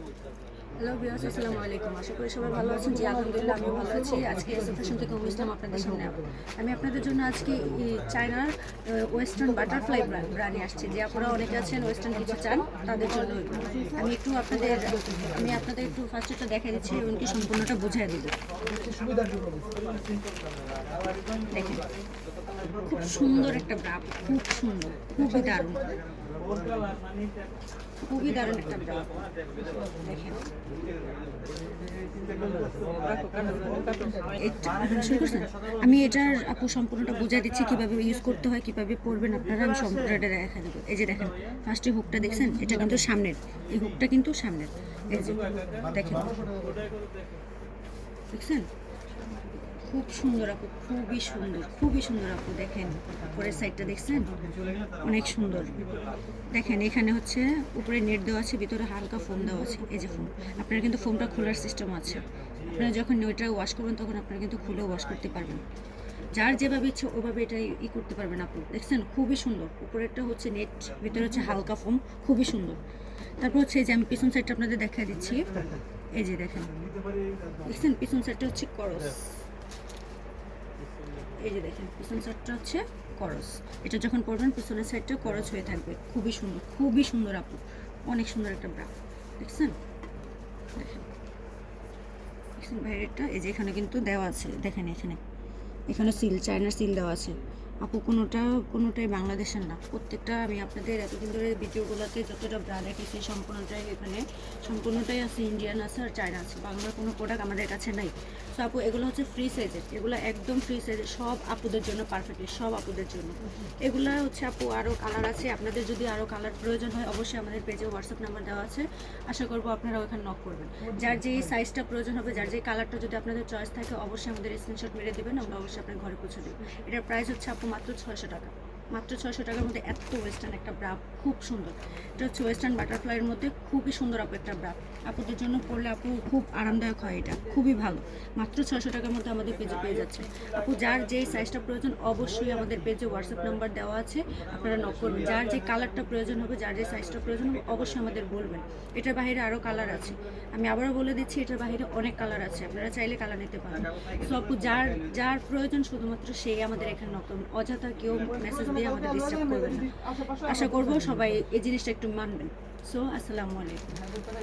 Hello বিয়াস আসসালামু আলাইকুম। আশা আছেন। জি, আলহামদুলিল্লাহ ভালো আছি। আজকে এসে ফ্যাশন থেকে আপনাদের সামনে আমি আপনাদের জন্য আজকে চায়নার ওয়েস্টার্ন বাটারফ্লাই ব্রান্ড আসছে। যে আপনারা অনেকে আছেন ওয়েস্টার্ন কিছু চান, তাদের জন্য আমি একটু আপনাদের, আমি আপনাদের একটু ফার্স্টটা দেখাই দিচ্ছি এবং কি সম্পূর্ণটা বুঝিয়ে দিব। দেখেন, খুব সুন্দর একটা ব্রা খুব সুন্দর, খুবই দারুণ। খুবই দারুণ একটা আমি এটার আপু সম্পূর্ণটা বুঝাই দিচ্ছি, কীভাবে ইউজ করতে হয়, কীভাবে পরবেন আপনারা, আমি সম্পূর্ণটা দেখা দেবো। এই যে দেখেন ফার্স্টে হুকটা দেখছেন, এটা কিন্তু সামনের। এই হুকটা কিন্তু সামনের। দেখেন। দেখছেন? খুব সুন্দর আপু, খুবই সুন্দর খুবই সুন্দর আপু। দেখেন পরের সাইডটা দেখছেন? অনেক সুন্দর। দেখেন, এখানে হচ্ছে উপরে নেট দেওয়া আছে, ভিতরে হালকা ফোম দেওয়া আছে। এই যে ফোম আপনার কিন্তু ফোমটা খোলার সিস্টেম আছে। আপনারা যখন ওইটা ওয়াশ করবেন, তখন আপনারা কিন্তু খুলে ওয়াশ করতে পারবেন। যার যেভাবে ইচ্ছে ওভাবে এটা ই করতে পারবেন আপু। দেখছেন? খুবই সুন্দর। উপরেরটা হচ্ছে নেট, ভিতরে হচ্ছে হালকা ফোম খুবই সুন্দর। তারপর হচ্ছে এই যে আমি পিছন সাইডটা আপনাদের দেখা দিচ্ছি। এই যে দেখেন। দেখছেন? পিছন সাইডটা হচ্ছে করস। এই যে দেখেন, পিছন সাইডটা হচ্ছে করস। এটা যখন পরবেন, পিছনের সাইডটা করস হয়ে থাকবে। খুবই সুন্দর খুবই সুন্দর আপু। অনেক সুন্দর একটা ব্রা দেখছেন? দেখেন। দেখছেন বাইরেরটা এই যে এখানে কিন্তু দেওয়া আছে। দেখেন এখানে। এখানে সিল, চায়নার সিল দেওয়া আছে। আপু, কোনোটা কোনোটাই বাংলাদেশের না। প্রত্যেকটা আমি আপনাদের এতদিন ধরে ভিডিওগুলোতে যতটা ব্রা দেখেছি সম্পূর্ণটাই এখানে। সম্পূর্ণটাই আছে ইন্ডিয়ান আছে আর চায়না আছে। বাংলার কোনো প্রোডাক্ট আমাদের কাছে নাই। তো আপু, এগুলো হচ্ছে ফ্রি সাইজের এগুলো একদম ফ্রি সাইজের সব আপুদের জন্য পারফেক্টলি সব আপুদের জন্য। এগুলো হচ্ছে আপু আরও কালার আছে। আপনাদের যদি আরও কালার প্রয়োজন হয়, অবশ্যই আমাদের পেজে হোয়াটসঅ্যাপ নাম্বার দেওয়া আছে। আশা করব আপনারা ওখানে নক করবেন। যার যেই সাইজটা প্রয়োজন হবে, যার যেই কালারটা যদি আপনাদের চয়েস থাকে, অবশ্যই আমাদের স্ক্রিনশট মেরে দেবেন। আমরা অবশ্যই আপনার ঘরে পৌঁছে দেবো। এটার প্রাইস হচ্ছে আপু মাত্র ছয়শো টাকা। মাত্র ছয়শো টাকার মধ্যে এত ওয়েস্টার্ন একটা ব্রা খুব সুন্দর। এটা হচ্ছে ওয়েস্টার্ন বাটারফ্লাইয়ের মধ্যে খুবই সুন্দর আপু একটা ব্রা আপুদের জন্য পরলে আপু খুব আরামদায়ক হয় এটা, খুবই ভালো। মাত্র ছয়শো টাকার মধ্যে আমাদের পেজে পেয়ে যাচ্ছে। আপু, যার যেই সাইজটা প্রয়োজন অবশ্যই আমাদের পেজে হোয়াটসঅ্যাপ নাম্বার দেওয়া আছে, আপনারা নক করবেন। যার যে কালারটা প্রয়োজন হবে, যার যে সাইজটা প্রয়োজন হবে, অবশ্যই আমাদের বলবেন। এটার বাইরে আরও কালার আছে। আমি আবারও বলে দিচ্ছি, এটার বাইরে অনেক কালার আছে। আপনারা চাইলে কালার নিতে পারেন। সো আপু, যার যার প্রয়োজন শুধুমাত্র সেই আমাদের এখানে নক করবেন। অযথা কেউ মেসেজ দিয়ে আমাদের ডিস্টার্ব করবেন না। আশা করব সবাই এই জিনিসটা একটু মানবেন। সো আসসালামু আলাইকুম।